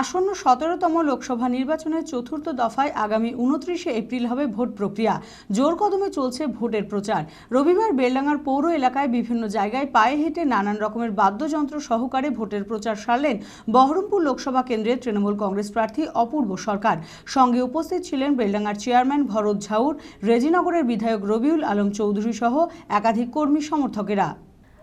আসন্ন সতেরোতম লোকসভা নির্বাচনের চতুর্থ দফায় আগামী উনত্রিশে এপ্রিল হবে ভোট প্রক্রিয়া। জোর কদমে চলছে ভোটের প্রচার। রবিবার বেলডাঙ্গার পৌর এলাকায় বিভিন্ন জায়গায় পায়ে হেঁটে নানান রকমের বাদ্যযন্ত্র সহকারে ভোটের প্রচার সারলেন বহরমপুর লোকসভা কেন্দ্রের তৃণমূল কংগ্রেস প্রার্থী অপূর্ব সরকার। সঙ্গে উপস্থিত ছিলেন বেলডাঙ্গার চেয়ারম্যান ভরত ঝাউর, রেজিনগরের বিধায়ক রবিউল আলম চৌধুরী সহ একাধিক কর্মী সমর্থকেরা।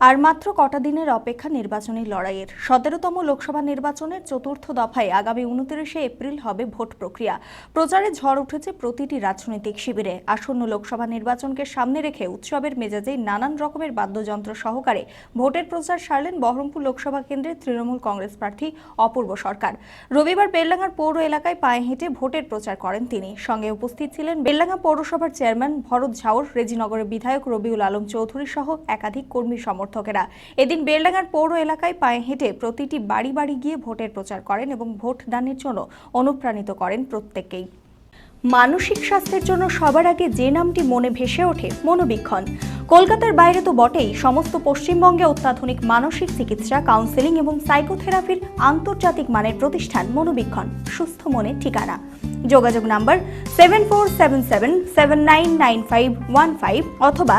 আর মাত্র কটা দিনের অপেক্ষা নির্বাচনী লড়াইয়ের। সতেরোতম লোকসভা নির্বাচনের চতুর্থ দফায় আগামী উনত্রিশে এপ্রিল হবে ভোট প্রক্রিয়া। প্রচারে ঝড় উঠেছে প্রতিটি রাজনৈতিক শিবিরে। আসন্ন লোকসভা নির্বাচনকে সামনে রেখে উৎসবের মেজাজে নানান রকমের বাদ্যযন্ত্র সহকারে ভোটের প্রচার সারলেন বহরমপুর লোকসভা কেন্দ্রের তৃণমূল কংগ্রেস প্রার্থী অপূর্ব সরকার। রবিবার বেলডাঙ্গার পৌর এলাকায় পায়ে হেঁটে ভোটের প্রচার করেন তিনি। সঙ্গে উপস্থিত ছিলেন বেলডাঙ্গা পৌরসভার চেয়ারম্যান ভরত ঝাউর, রেজিনগরের বিধায়ক রবিউল আলম চৌধুরী সহ একাধিক কর্মী সমর্থকেরা। এদিন বেলডাঙ্গার পৌর এলাকায় পায়ে হেঁটে প্রতিটি বাড়ি বাড়ি গিয়ে ভোটের প্রচার করেন এবং ভোট দানের জন্য অনুপ্রাণিত করেন প্রত্যেককেই। মানসিক স্বাস্থ্যের জন্য সবার আগে যে নামটি মনে ভেসে ওঠে, মনোবীক্ষণ। কলকাতার বাইরে তো বটেই, সমস্ত পশ্চিমবঙ্গে অত্যাধুনিক মানসিক চিকিৎসা কাউন্সেলিং এবং সাইকোথেরাপির আন্তর্জাতিক মানের প্রতিষ্ঠান, মনোবীক্ষণ। সুস্থ মনে ঠিকানা। যোগাযোগ number seven four seven seven seven nine nine five one five অথবা